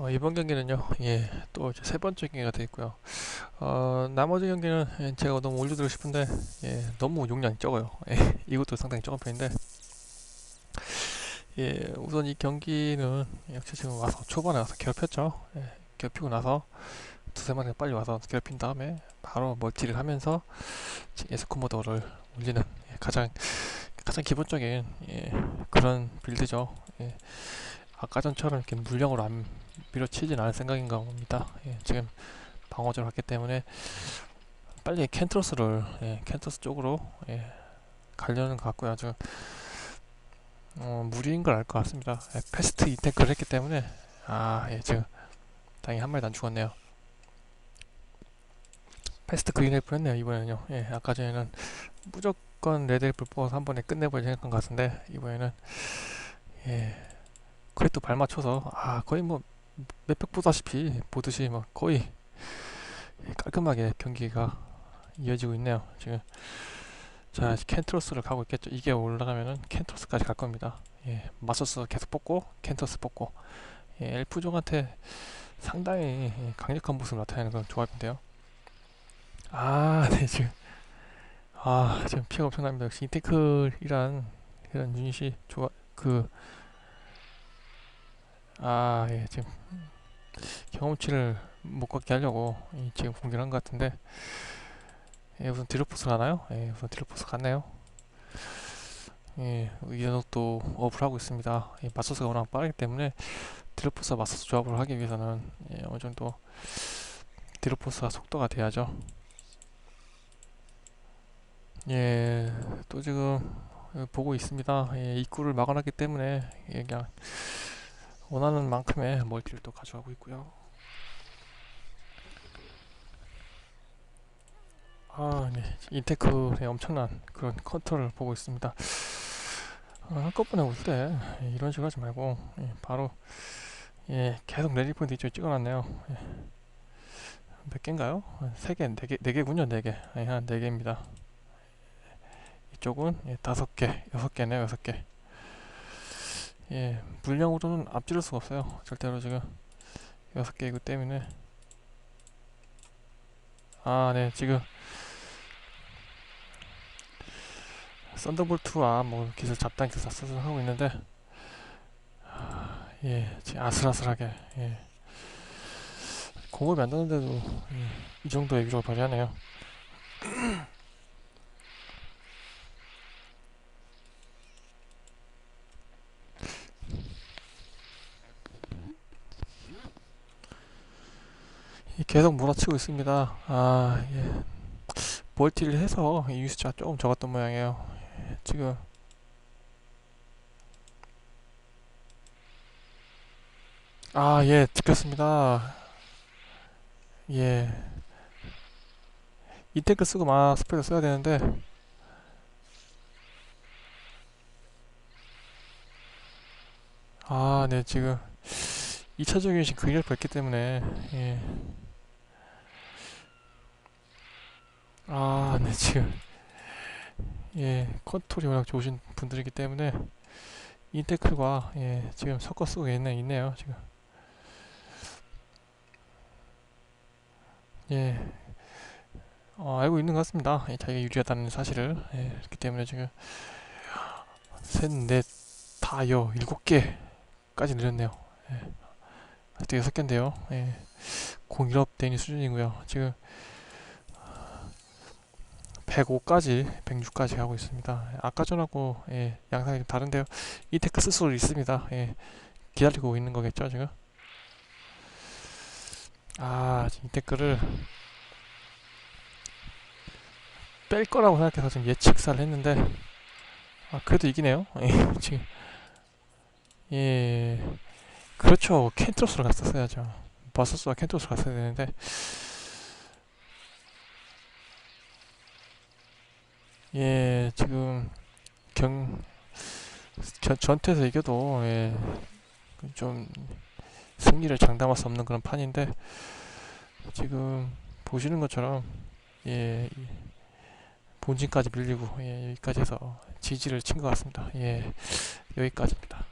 어, 이번 경기는요, 예, 또 이제 세 번째 경기가 돼 있고요. 어, 나머지 경기는 예, 제가 너무 올려드리고 싶은데, 예, 너무 용량이 적어요. 예, 이것도 상당히 적은 편인데, 예, 우선 이 경기는 역시 지금 와서 초반에 와서 괴롭혔죠. 예, 괴롭히고 나서 두세 마리가 빨리 와서 괴롭힌 다음에 바로 멀티를 하면서 에스코모더를 올리는 예, 가장 가장 기본적인 예, 그런 빌드죠. 예, 아까 전처럼 이렇게 물량으로 안 밀어치진 않을 생각인 겁니다. 예, 지금 방어적으로 갔기 때문에 빨리 켄트로스를 예, 켄트로스 쪽으로 예, 가려는 것 같고요. 지금 어, 무리인 걸 알 것 같습니다. 예, 패스트 이테크를 했기 때문에 아, 예, 지금 다행히 한 마리도 안 죽었네요. 패스트 그린 헬프를 했네요, 이번에는요. 예, 아까 전에는 무조건 레드 헬프를 뽑아서 한 번에 끝내버릴 생각한 것 같은데, 이번에는, 예, 거의 또발 맞춰서, 아, 거의 뭐, 맵팩 보다시피, 보듯이 막 거의 깔끔하게 경기가 이어지고 있네요, 지금. 자, 켄트로스를 가고 있겠죠. 이게 올라가면은 켄트로스까지 갈 겁니다. 예, 마서스 계속 뽑고, 켄트로스 뽑고, 예, 엘프족한테 상당히 예, 강력한 모습을 나타내는 그런 조합인데요. 아, 네, 지금. 아, 지금 피해가 엄청납니다. 역시 인테클이란, 이런 유닛이 좋아, 그, 아, 예, 지금 경험치를 못 갖게 하려고 이 지금 공격을 한것 같은데, 예, 우선 딜로포스 가나요? 예, 우선 딜로포스 갔네요. 예, 이전도 업을 하고 있습니다. 예, 마소스가 워낙 빠르기 때문에 딜로포스와 마소스 조합을 하기 위해서는 예, 어느 정도 딜로포스가 속도가 돼야죠. 예, 또 지금 보고 있습니다. 예, 입구를 막아놨기 때문에 예, 그냥 원하는 만큼의 멀티를 또 가져가고 있고요. 아, 네, 인테크의 엄청난 그런 컨트롤을 보고 있습니다. 아, 한꺼번에 올 때 이런 식으로 하지 말고 예, 바로 예, 계속 레디 포인트 이쪽에 찍어놨네요. 예. 몇 개인가요? 세 개, 네 개, 네 개군요, 네 개. 예, 한네 개입니다. 이쪽은 예, 다섯 개, 여섯 개네요, 여섯 개. 예, 물량으로는 앞지를 수가 없어요. 절대로 지금 여섯 개이기 때문에 아, 네, 지금 썬더볼트와 뭐 기술 잡단 기술 다 하고 있는데 아, 예, 지금 아슬아슬하게 예. 공업이 안 되는데도 예, 이 정도의 위력을 발휘하네요. 계속 몰아치고 있습니다. 아, 예. 멀티를 해서 이 유수가 조금 적었던 모양이에요. 예, 지금 아, 예, 찍혔습니다. 예. 이테크 쓰고 마 스프레드 써야 되는데 아, 네, 지금 2차적인 신 그림을 뺐기 때문에 예. 아, 네, 지금 예, 컨트롤이 워낙 좋으신 분들이기 때문에 인테클과 예, 지금 섞어 쓰고 있네, 있네요, 지금. 예, 어, 알고 있는 것 같습니다. 예, 자기가 유리하다는 사실을. 예, 그렇기 때문에 지금 셋, 넷, 다, 여, 일곱 개까지 늘렸네요. 예, 아직도 여섯 개인데요. 예, 공일업 대니 수준이고요. 지금 105까지 106까지 가고 있습니다. 아까 전하고 예, 양상이 좀 다른데요. 이 테크 쓸 수 있습니다. 예, 기다리고 있는 거겠죠 지금. 아 이테크를 뺄 거라고 생각해서 지금 예측사를 했는데 아 그래도 이기네요. 예, 지금 예 그렇죠 켄트로스로 갔었어야죠. 버서스와 켄트로스로 갔어야 되는데 예, 지금 경 전, 전투에서 이겨도 예, 좀 승리를 장담할 수 없는 그런 판인데 지금 보시는 것처럼 예, 본진까지 밀리고 예, 여기까지 해서 지지를 친 것 같습니다. 예, 여기까지입니다.